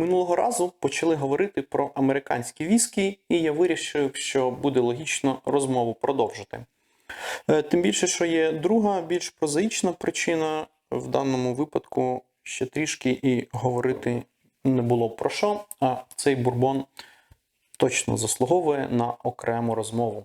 Минулого разу почали говорити про американські віскі, і я вирішив, що буде логічно розмову продовжити. Е, Тим більше, що є друга, більш прозаїчна причина в даному випадку ще трішки і говорити не було про що, а цей бурбон точно заслуговує на окрему розмову.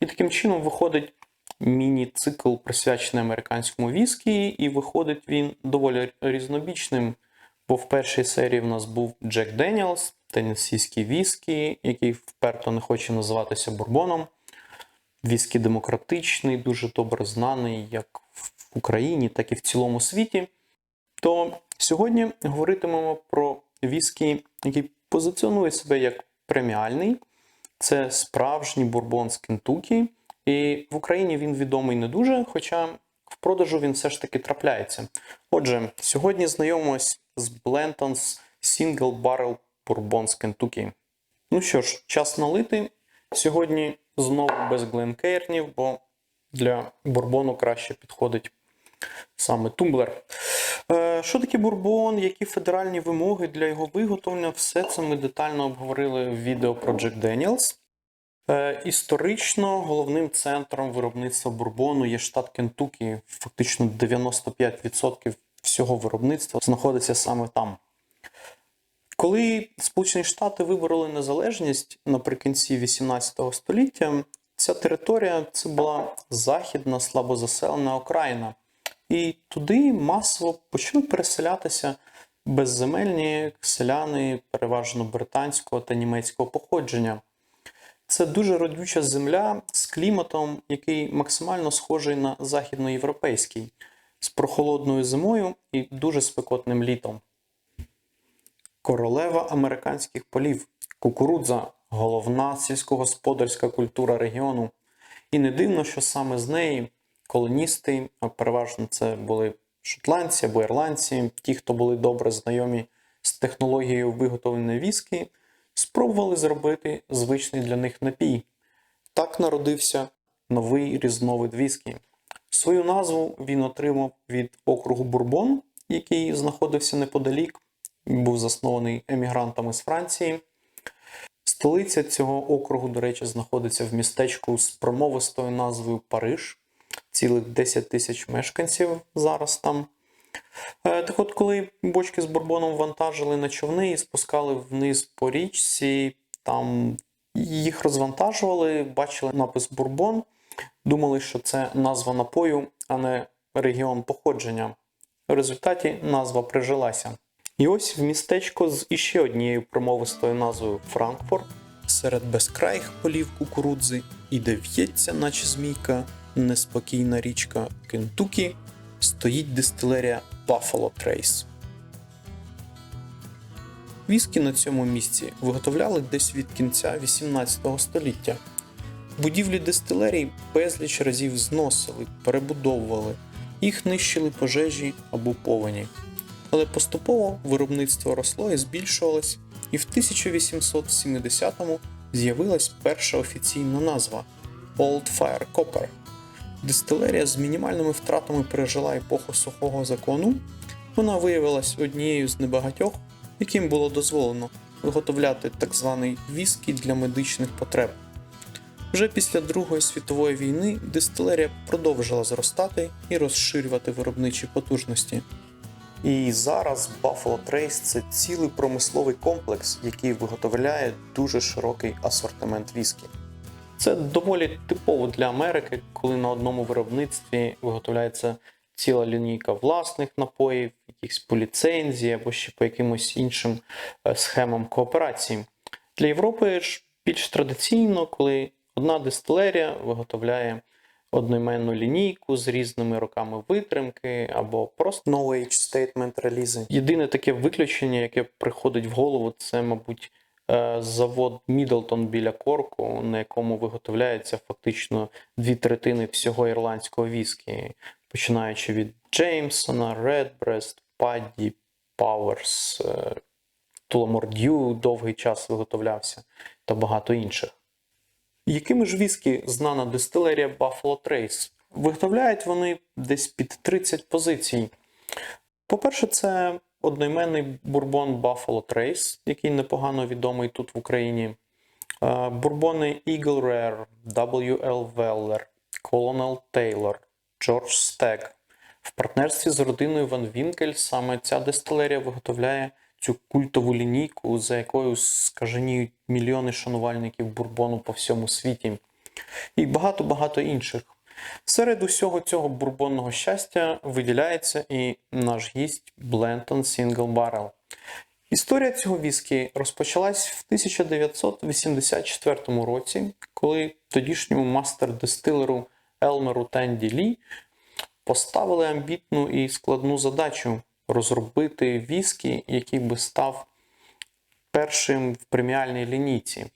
І таким чином виходить міні-цикл, присвячений американському віскі, і виходить він доволі різнобічним. Бо в першій серії в нас був Джек Деніелс, теннессійський віскі, який вперто не хоче називатися бурбоном. Віскі демократичний, дуже добре знаний як в Україні, так і в цілому світі. То сьогодні говоритимемо про віскі, який позиціонує себе як преміальний. Це справжній бурбон з Кентукі. І в Україні він відомий не дуже, хоча в продажу він все ж таки трапляється. Отже, сьогодні знайомимось з Blanton's Single Barrel Bourbon з Kentucky. Ну що ж, час налити. Сьогодні знову без гленкейрнів, бо для бурбону краще підходить саме тумблер. Е, Що таке бурбон, які федеральні вимоги для його виготовлення? Все це ми детально обговорили в відео про Jack Daniels. Е, Історично головним центром виробництва бурбону є штат Кентукі. Фактично 95% всього виробництва знаходиться саме там. Коли Сполучені Штати вибороли незалежність наприкінці 18 століття, ця територія це була західна слабозаселена окраїна. І туди масово почали переселятися безземельні селяни, переважно британського та німецького походження. Це дуже родюча земля з кліматом, який максимально схожий на західноєвропейський, з прохолодною зимою і дуже спекотним літом. Королева американських полів, кукурудза головна сільськогосподарська культура регіону. І не дивно, що саме з неї колоністи, а переважно це були шотландці або ірландці, ті, хто були добре знайомі з технологією виготовлення віскі, спробували зробити звичний для них напій. Так народився новий різновид віскі. Свою назву він отримав від округу Бурбон, який знаходився неподалік, був заснований емігрантами з Франції. Столиця цього округу, до речі, знаходиться в містечку з промовистою назвою Париж. Цілих 10 тисяч мешканців зараз там. Е, Так от, коли бочки з бурбоном вантажили на човни і спускали вниз по річці, там їх розвантажували, бачили напис Бурбон, думали, що це назва напою, а не регіон походження. В результаті назва прижилася. І ось в містечко з іще однією промовистою назвою Франкфурт, серед безкраїх полів кукурудзи, і де в'ється, наче змійка, неспокійна річка Кентукі, стоїть дистилерія Buffalo Trace. Віскі на цьому місці виготовляли десь від кінця 18 століття. Будівлі дистилерій безліч разів зносили, перебудовували, їх нищили пожежі або повені. Але поступово виробництво росло і збільшувалось, і в 1870-му з'явилась перша офіційна назва Old Fire Copper. Дистилерія з мінімальними втратами пережила епоху сухого закону. Вона виявилась однією з небагатьох, яким було дозволено виготовляти так званий віскі для медичних потреб. Вже після Другої світової війни дистилерія продовжила зростати і розширювати виробничі потужності. І зараз Buffalo Trace це цілий промисловий комплекс, який виготовляє дуже широкий асортимент віскі. Це доволі типово для Америки, коли на одному виробництві виготовляється ціла лінійка власних напоїв, якихось по ліцензії або ще по якимось іншим е, схемам кооперації. Для Європи ж більш традиційно, коли одна дистилерія виготовляє одноіменну лінійку з різними роками витримки або просто no age statement релізи. Єдине таке виключення, яке приходить в голову, це, мабуть, е, завод Мідлтон біля Корку, на якому виготовляється фактично дві третини всього ірландського віскі, починаючи від Джеймсона, Редбрест, Падді, Пауерс, Туламордю довгий час виготовлявся та багато інших. Якими ж віскі знана дистилерія Buffalo Trace? Виготовляють вони десь під 30 позицій. По-перше, це одноіменний бурбон Buffalo Trace, який непогано відомий тут в Україні. Е, Бурбони Eagle Rare, W.L. Weller, Colonel Taylor, George Stagg. В партнерстві з родиною Ван Вінкель саме ця дистилерія виготовляє цю культову лінійку, за якою скаженіють мільйони шанувальників бурбону по всьому світі. І багато-багато інших. Серед усього цього бурбонного щастя виділяється і наш гість Бленton Single Barrel. Історія цього віскі розпочалась в 1984 році, коли тодішньому мастер-дистилеру Елмеру Тенді Лі поставили амбітну і складну задачу розробити віскі, який би став першим в преміальній лінійці.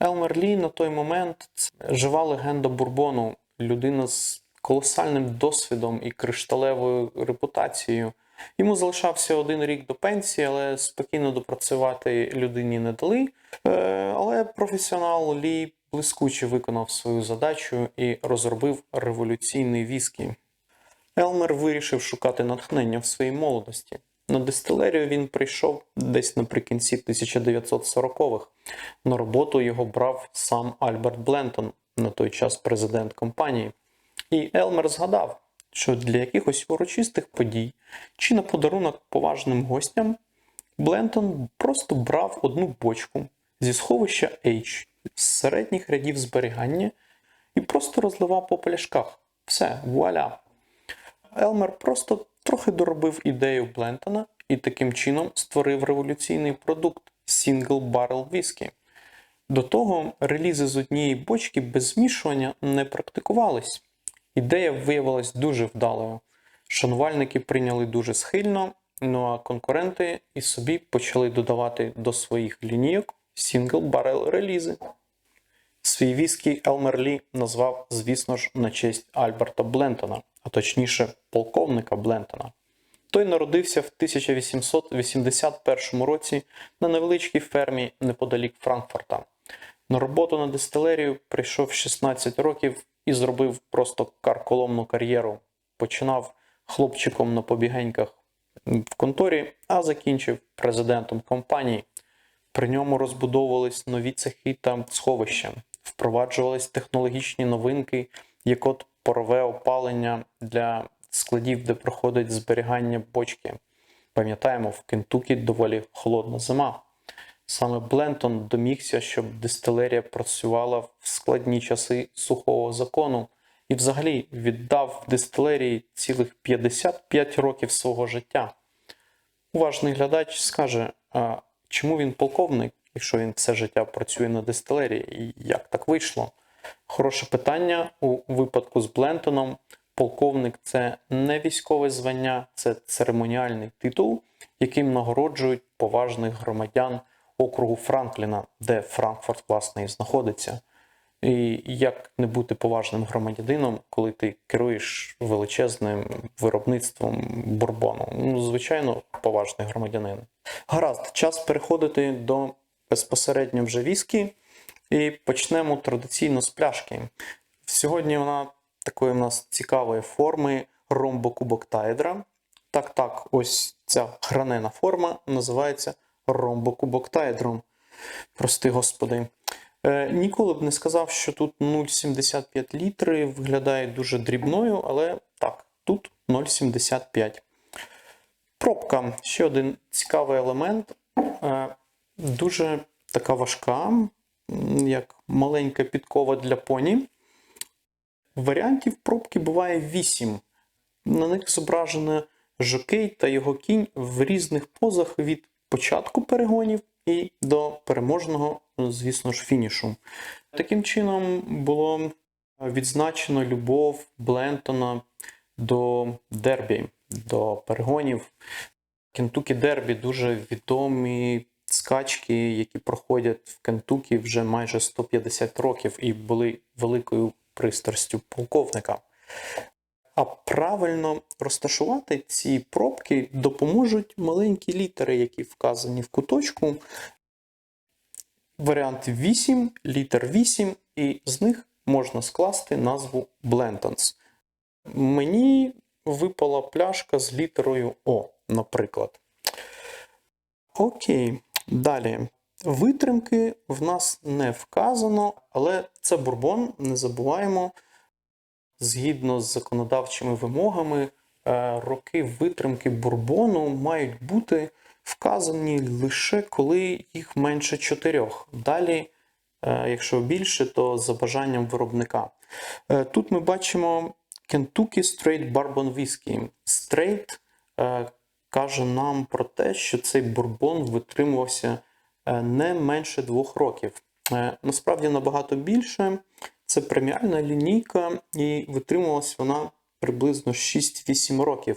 Елмер Лі на той момент жива легенда бурбону, людина з колосальним досвідом і кришталевою репутацією. Йому залишався один рік до пенсії, але спокійно допрацювати людині не дали. Е, Але професіонал Лі блискуче виконав свою задачу і розробив революційний віскі. Елмер вирішив шукати натхнення в своїй молодості. На дистилерію він прийшов десь наприкінці 1940-х. На роботу його брав сам Альберт Блентон, на той час президент компанії. І Елмер згадав, що для якихось урочистих подій чи на подарунок поважним гостям Блентон просто брав одну бочку зі сховища H з середніх рядів зберігання і просто розливав по пляшках. Все, вуаля. Елмер просто трохи доробив ідею Блентона і таким чином створив революційний продукт Single Barrel Whisky. До того релізи з однієї бочки без змішування не практикувались. Ідея виявилась дуже вдалою. Шанувальники прийняли дуже схильно, ну а конкуренти і собі почали додавати до своїх лінійок Single Barrel релізи. Свій віскі Елмер Лі назвав, звісно ж, на честь Альберта Блентона, а точніше полковника Блентона. Той народився в 1881 році на невеличкій фермі неподалік Франкфурта. На роботу на дистилерію прийшов 16 років і зробив просто карколомну кар'єру. Починав хлопчиком на побігеньках в конторі, а закінчив президентом компанії. При ньому розбудовувались нові цехи та сховища, впроваджувались технологічні новинки, як от парове опалення для складів, де проходить зберігання бочки. Пам'ятаємо, в Кентукі доволі холодна зима. Саме Блентон домігся, щоб дистилерія працювала в складні часи сухого закону і взагалі віддав дистилерії цілих 55 років свого життя. Уважний глядач скаже, а чому він полковник, якщо він все життя працює на дистилерії, і як так вийшло? Хороше питання у випадку з Блентоном. Полковник це не військове звання, це церемоніальний титул, яким нагороджують поважних громадян округу Франкліна, де Франкфурт, власне, і знаходиться. І як не бути поважним громадянином, коли ти керуєш величезним виробництвом бурбону? Ну, звичайно, поважний громадянин. Гаразд, час переходити до безпосередньо вже віскі. І почнемо традиційно з пляшки. Сьогодні вона такої в нас цікавої форми ромбокубоктаедра. Так, так, ось ця гранена форма називається ромбокубоктаедром. Прости господи. Е, ніколи б не сказав, що тут 0,75 літри виглядає дуже дрібною, але так, тут 0,75. Пробка ще один цікавий елемент. Е, дуже така важка, як маленька підкова для поні. Варіантів пробки буває 8. На них зображено жокей та його кінь в різних позах від початку перегонів і до переможного, звісно ж, фінішу. Таким чином було відзначено любов Блентона до дербі, до перегонів. Кентукі Дербі дуже відомі скачки, які проходять в Кентукі вже майже 150 років і були великою пристрастю полковника. А правильно розташувати ці пробки допоможуть маленькі літери, які вказані в куточку. Варіант 8, літер 8, і з них можна скласти назву Blentons. Мені випала пляшка з літерою О, наприклад. Окей, далі. Витримки в нас не вказано, але це бурбон, не забуваємо. Згідно з законодавчими вимогами, е, роки витримки бурбону мають бути вказані лише коли їх менше чотирьох. Далі, е, якщо більше, то за бажанням виробника. Е, Тут ми бачимо Kentucky Straight Bourbon Whisky. Straight каже нам про те, що цей бурбон витримувався е, не менше двох років. Е, Насправді набагато більше. Це преміальна лінійка, і витримувалась вона приблизно 6-8 років.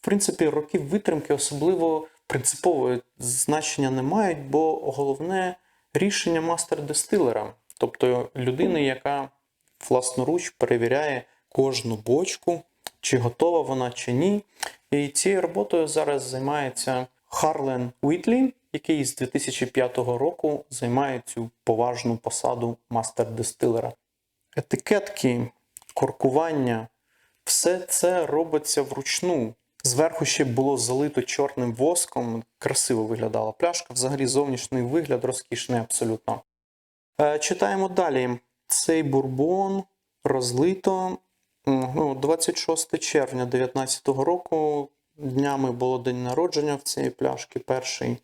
В принципі, роки витримки особливо принципового значення не мають, бо головне рішення мастер-дистилера, тобто людини, яка власноруч перевіряє кожну бочку, чи готова вона, чи ні. І цією роботою зараз займається Харлен Уітлі, який з 2005 року займає цю поважну посаду мастер-дистилера. Етикетки, коркування, все це робиться вручну. Зверху ще було залито чорним воском, красиво виглядала пляшка. Взагалі зовнішній вигляд розкішний абсолютно. Е, Читаємо далі. Цей бурбон розлито ну, 26 червня 2019 року. Днями було день народження в цієї пляшки. Перший,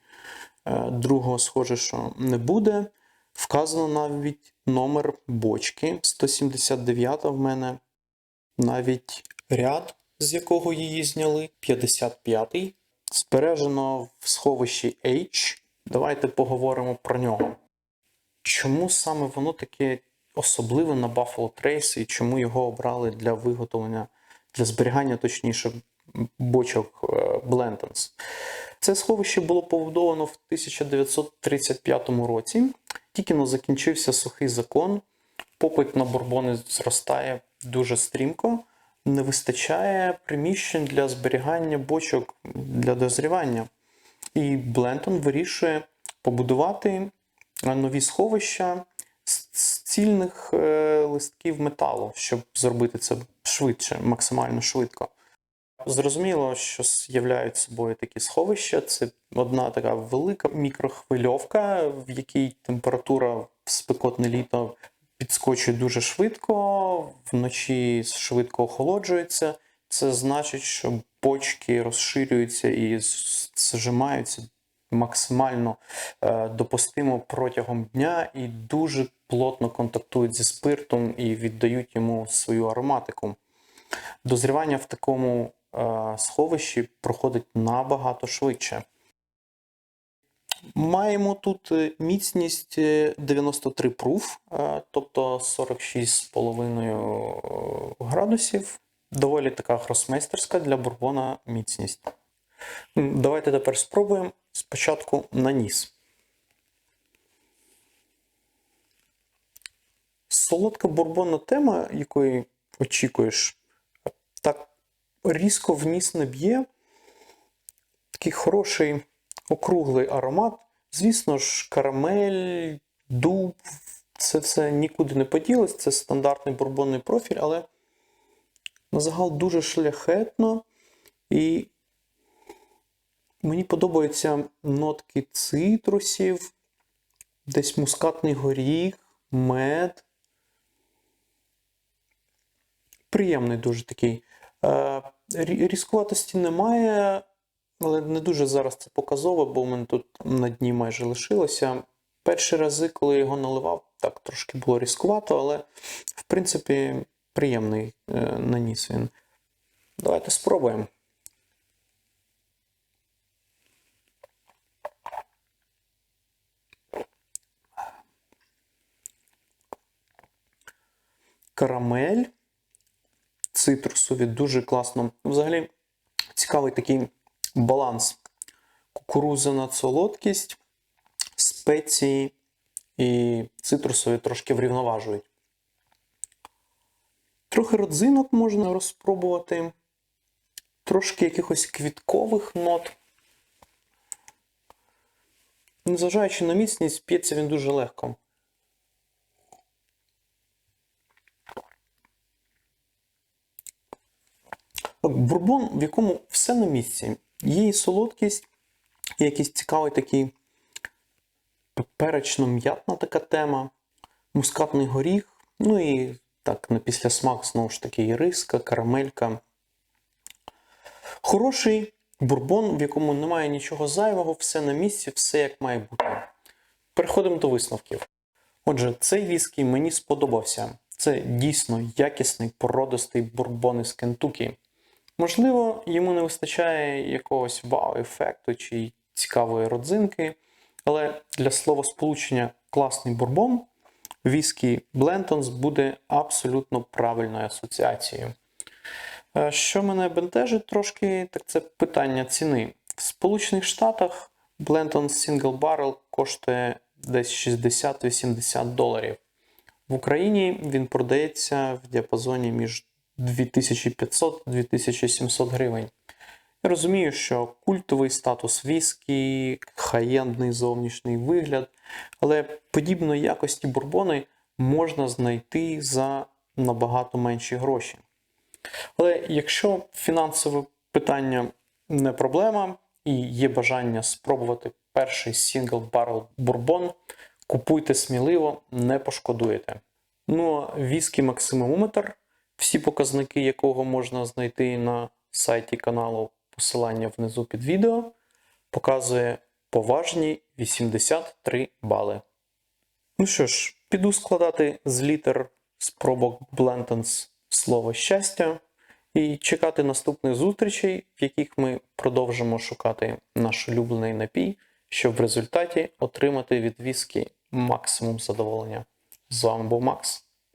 Е, другого, схоже, що не буде. Вказано навіть номер бочки 179 в мене. Навіть ряд, з якого її зняли, 55-й. Збережено в сховищі H. Давайте поговоримо про нього. Чому саме воно таке особливе на Buffalo Trace і чому його обрали для виготовлення, для зберігання, точніше, бочок Blentons? Це сховище було побудовано в 1935 році. Тільки закінчився сухий закон, попит на бурбони зростає дуже стрімко, не вистачає приміщень для зберігання бочок для дозрівання. І Блентон вирішує побудувати нові сховища цільних е, листків металу, щоб зробити це швидше, максимально швидко. Зрозуміло, що являють собою такі сховища. Це одна така велика мікрохвильовка, в якій температура в спекотне літо підскочує дуже швидко, вночі швидко охолоджується. Це значить, що почки розширюються і зжимаються максимально е, допустимо протягом дня і дуже плотно контактують зі спиртом і віддають йому свою ароматику. Дозрівання в такому е, сховищі проходить набагато швидше. Маємо тут е, міцність е, 93 пруф, тобто 46,5 градусів. Доволі така гросмейстерська для бурбона міцність. М, Давайте тепер спробуємо спочатку на ніс. Солодка бурбонна тема, якої очікуєш, так різко в ніс не б'є. Такий хороший округлий аромат. Звісно ж, карамель, дуб, це все нікуди не поділось, це стандартний бурбонний профіль, але на загал дуже шляхетно і мені подобаються нотки цитрусів, десь мускатний горіх, мед. Приємний дуже такий. Е, Різкуватості немає, але не дуже зараз це показово, бо в мене тут на дні майже лишилося. Перші рази, коли я його наливав, так трошки було різкувато, але в принципі приємний е, наніс він. Давайте спробуємо. Карамель цитрусові дуже класно. Взагалі цікавий такий баланс. Кукурузина солодкість, спеції і цитрусові трошки врівноважують. Трохи родзинок можна розпробувати, трошки якихось квіткових нот. Незважаючи на міцність, п'ється він дуже легко. Бурбон, в якому все на місці. Є і солодкість, І якийсь цікавий такий перечно-м'ятна така тема, мускатний горіх, ну і так, на післясмак, знову ж таки, іриска, карамелька. Хороший бурбон, в якому немає нічого зайвого, все на місці, все як має бути. Переходимо до висновків. Отже, цей віскі мені сподобався. Це дійсно якісний породистий бурбон із Кентукі. Можливо, йому не вистачає якогось вау-ефекту чи цікавої родзинки, але для словосполучення класний бурбон віскі Блентонс буде абсолютно правильною асоціацією. Е, Що мене бентежить трошки, так це питання ціни. В Сполучених Штатах Blenton Single Barrel коштує десь 60-80 доларів. В Україні він продається в діапазоні між 2500-2700 гривень. Я розумію, що культовий статус віскі, хаєндний зовнішній вигляд, але подібної якості бурбони можна знайти за набагато менші гроші. Але якщо фінансове питання не проблема і є бажання спробувати перший Barrel бурбон, купуйте сміливо, не пошкодуєте. Ну а віскі Максимометр, всі показники якого можна знайти на сайті каналу, посилання внизу під відео, показує поважні 83 бали. Ну що ж, піду складати з літер спробок Blentons слово щастя і чекати наступних зустрічей, в яких ми продовжимо шукати наш улюблений напій, щоб в результаті отримати від віскі максимум задоволення. З вами був Макс.